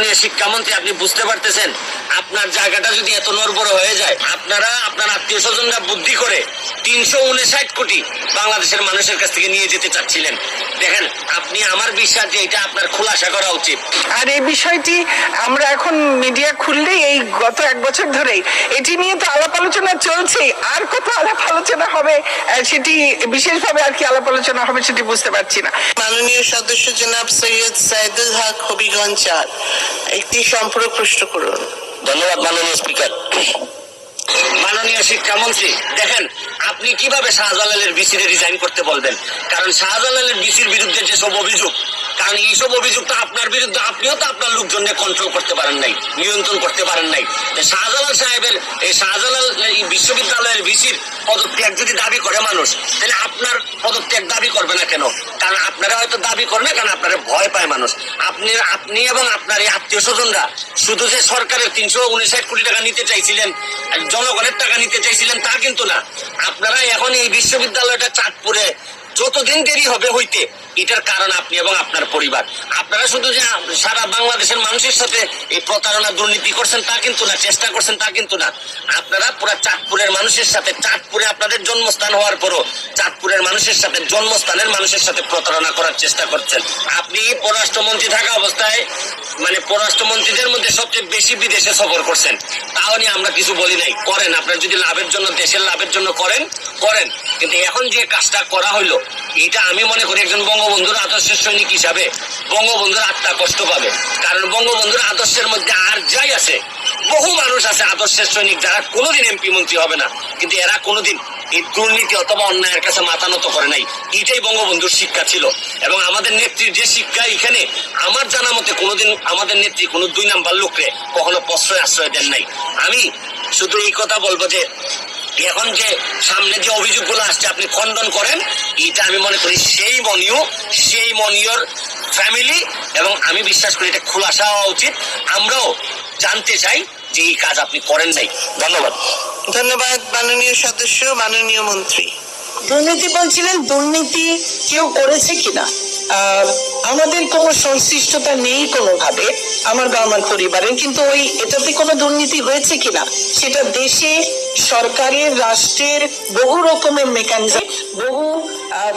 মাননীয় শিক্ষামন্ত্রী আপনি বুঝতে পারতেছেন আপনার জায়গাটা যদি এত নড়বড় হয়ে যায় আপনারা আপনার আত্মীয় স্বজনরা বুদ্ধি করে তিনশো উনষাট কোটি বাংলাদেশের মানুষের কাছ থেকে নিয়ে যেতে চাচ্ছিলেন। দেখেন আপনি আমার বিশ্বাস যে এটা আপনার খোলাসা করা উচিত। আর এই বিষয়টি আমরা এখন মিডিয়া খুললেই এই গত এক বছর ধরেই এটি নিয়ে তো আলাপ আলোচনা চলছে আর কত আলাপ আলোচনা হবে সেটি বিশেষভাবে আর কি আলাপ আলোচনা হবে সেটি বুঝতে পারছি না। মাননীয় সদস্য জনাব সৈয়দ সাইদুল হক হবিগঞ্জ চার একটি সম্পর্ক প্রশ্ন করুন। ধন্যবাদ মাননীয় স্পিকার। মাননীয় শিক্ষামন্ত্রী, দেখেন, আপনি কীভাবে শাহজালালের বিসিরে রিজাইন করতে বলবেন? কারণ শাহজালালের বিসির বিরুদ্ধে যেসব অভিযোগ, কারণ এইসব অভিযোগ তো আপনার বিরুদ্ধে, আপনিও তো আপনার লোকজনকে কন্ট্রোল করতে পারেন নাই, নিয়ন্ত্রণ করতে পারেন নাই। শাহজালাল সাহেবের, এই শাহজালাল এই বিশ্ববিদ্যালয়ের ভিসির পদত্যাগ যদি দাবি করে মানুষ, তাহলে আপনার পদত্যাগ দাবি করবে না কেন? কারণ আপনারা হয়তো দাবি করবে না, কারণ আপনারা ভয় পায় মানুষ। আপনি আপনি এবং আপনার এই আত্মীয় স্বজনরা, শুধু যে সরকারের তিনশো উনষাট কোটি টাকা নিতে চাইছিলেন জনগণের টাকা নিতে চাইছিলেন, তা কিন্তু না। আপনারা এখন এই বিশ্ববিদ্যালয়টা চাঁদপুরে যতদিন দেরি হবে হইতে এটার কারণ আপনি এবং আপনার পরিবার। আপনারা শুধু যে সারা বাংলাদেশের মানুষের সাথে এই প্রতারণা দুর্নীতি করছেন তা কিন্তু না, চেষ্টা করছেন তা কিন্তু না। আপনারা পুরা চাঁদপুরের মানুষের সাথে, চাঁদপুরে আপনাদের জন্মস্থান হওয়ার পরও চাঁদপুরের মানুষের সাথে, জন্মস্থানের মানুষের সাথে প্রতারণা করার চেষ্টা করছেন। আপনি পররাষ্ট্রমন্ত্রী থাকা অবস্থায় মানে পররাষ্ট্রমন্ত্রীদের মধ্যে সবচেয়ে বেশি বিদেশে সফর করছেন। নিয়ে আমরা কিছু বলি নাই। করেন, আপনার যদি লাভের জন্য, দেশের লাভের জন্য করেন করেন। কিন্তু এখন যে কাজটা করা হইল এটা আমি মনে করি একজন বঙ্গবন্ধুর আদর্শের সৈনিক হিসাবে বঙ্গবন্ধুর আত্মা কষ্ট পাবে। কারণ বঙ্গবন্ধুর আদর্শের মধ্যে আর যাই আছে, বহু মানুষ আছে আদর্শের সৈনিক যারা কোনোদিন এমপি মন্ত্রী হবে না। কিন্তু এরা কোনোদিন এই দুর্নীতি অথবা অন্যায়ের কাছে মাথা নত করে নাই। এটাই বঙ্গবন্ধুর শিক্ষা ছিল। এবং আমাদের নেত্রীর যে শিক্ষা এখানে, আমার জানা মতে কোনোদিন আমাদের নেত্রী কোনো দুই নাম্বার লোকরে কখনো প্রশ্রয় আশ্রয় দেন নাই। আমি শুধু এই কথা বলব যে এখন যে সামনে যে অভিযোগগুলো আসছে আপনি খণ্ডন করেন এটা আমি মনে করি সেই মনীয় সেই মনীয়র ফ্যামিলি এবং আমি বিশ্বাস করি এটা খোলাসা হওয়া উচিত। আমরাও জানতে চাই যে এই কাজ আপনি করেন নাই। ধন্যবাদ। ধন্যবাদ মাননীয় সদস্য মাননীয় মন্ত্রী। দুর্নীতি বলছিলেন দুর্নীতি কেউ করেছে কিনা? আমাদের কোনো সংশ্লিষ্টতা নেই কোনোভাবে আমার আমার পরিবারের, কিন্তু ওই এটাতে কোনো দুর্নীতি হয়েছে কিনা, সেটা দেশে, সরকারের, রাষ্ট্রের বহু রকমের মেকানিজম বহু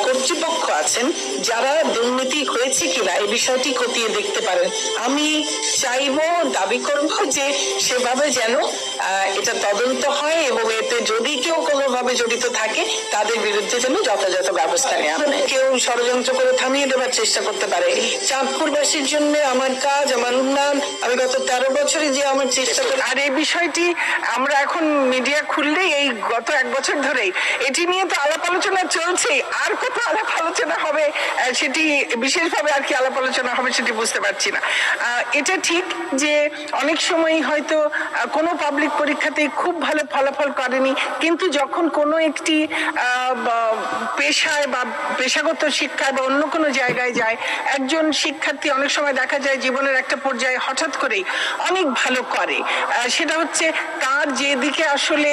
কর্তৃপক্ষ আছেন যারা দুর্নীতি হয়েছে কিনা, এই বিষয়টি খতিয়ে দেখতে পারেন। আমি চাইব, দাবি করব যে সেভাবে যেন এটা তদন্ত হয় এবং এতে যদি কেউ কোনোভাবে জড়িত থাকে, তাদের বিরুদ্ধে যেন যথাযথ ব্যবস্থা নেওয়া হয় কেউ ষড়যন্ত্র করে থামিয়ে দেওয়ার চেষ্টা করতে পারে। চাঁদপুরবাসীর জন্য আমার কাজ আমার উন্নয়ন আমি গত তেরো বছরে যে আমার চেষ্টা করি আর এই বিষয়টি আমরা এখন মিডিয়া খুললেই এই গত এক বছর ধরেই। এটি নিয়ে তো আলাপ আলোচনা চলছে। আর কত আলাপ আলোচনা হবে সেটি বিশেষভাবে আর কি আলাপ আলোচনা হবে সেটি বুঝতে পারছি না। আহ, এটা ঠিক যে অনেক সময় হয়তো কোনো পাবলিক পরীক্ষাতেই খুব ভালো ফলাফল করেনি। কিন্তু যখন কোনো একটি আহ, পেশায় বা পেশাগত শিক্ষায় বা অন্য কোনো জায়গায় যায়, একজন শিক্ষার্থী অনেক সময় দেখা যায় জীবনের একটা পর্যায়ে হঠাৎ করেই অনেক ভালো করে। সেটা হচ্ছে তার যেদিকে আসলে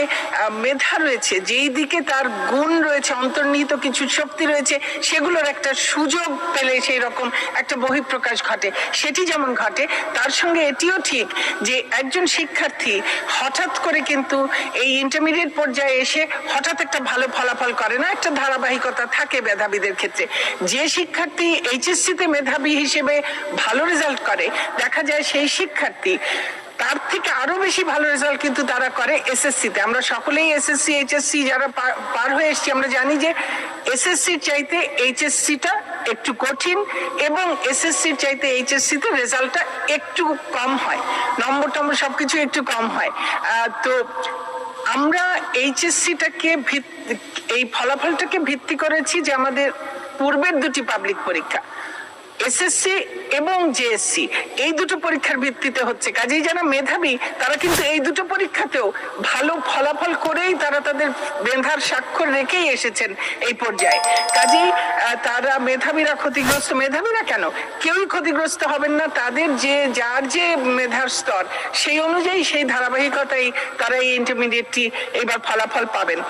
মেধা রয়েছে, যেই দিকে তার গুণ রয়েছে, অন্তর্নিহিত কিছু শক্তি রয়েছে, সেগুলোর একটা সুযোগ পেলে সেই রকম একটা বহিঃপ্রকাশ ঘটে। সেটি যেমন ঘটে, তার সঙ্গে এটিও ঠিক যে একজন শিক্ষার্থী হঠাৎ করে কিন্তু এই ইন্টারমিডিয়েট পর্যায়ে এসে হঠাৎ একটা ভালো ফলাফল করে না, একটা ধারাবাহিকতা থাকে মেধাবীদের ক্ষেত্রে। যে শিক্ষার্থী এইচএসসি তে মেধাবী হিসেবে ভালো রেজাল্ট করে, দেখা যায় সেই শিক্ষার্থী তার থেকে আরও বেশি ভালো রেজাল্ট কিন্তু তারা করে এসএসসি তে আমরা সকলেই এসএসসি, এইচএসসি যারা পার হয়ে এসেছি, আমরা জানি যে এসএসসি চাইতে এইচএসসি টা একটু কঠিন এবং এসএসসির চাইতে এইচএসসি তে রেজাল্টটা একটু কম হয়। নম্বর টম্বর সবকিছু একটু কম হয়। তো আমরা এইচএসসিটাকে এই ফলাফলটাকে ভিত্তি করেছি যে আমাদের পূর্বের দুটি পাবলিক পরীক্ষা। এসএসসি এবং জেএসসি এই দুটো পরীক্ষার ভিত্তিতে হচ্ছে। কাজেই যারা মেধাবী, তারা কিন্তু এই দুটো পরীক্ষাতেও ভালো ফলাফল করেই তারা তাদের মেধার স্বাক্ষর রেখেই এসেছেন এই পর্যায়ে। কাজেই তারা মেধাবীরা ক্ষতিগ্রস্ত, মেধাবীরা কেন? কেউই ক্ষতিগ্রস্ত হবেন না, তাদের যে, যার যে মেধার স্তর, সেই অনুযায়ী সেই ধারাবাহিকতাই তারা এই ইন্টারমিডিয়েটটি এবার ফলাফল পাবেন।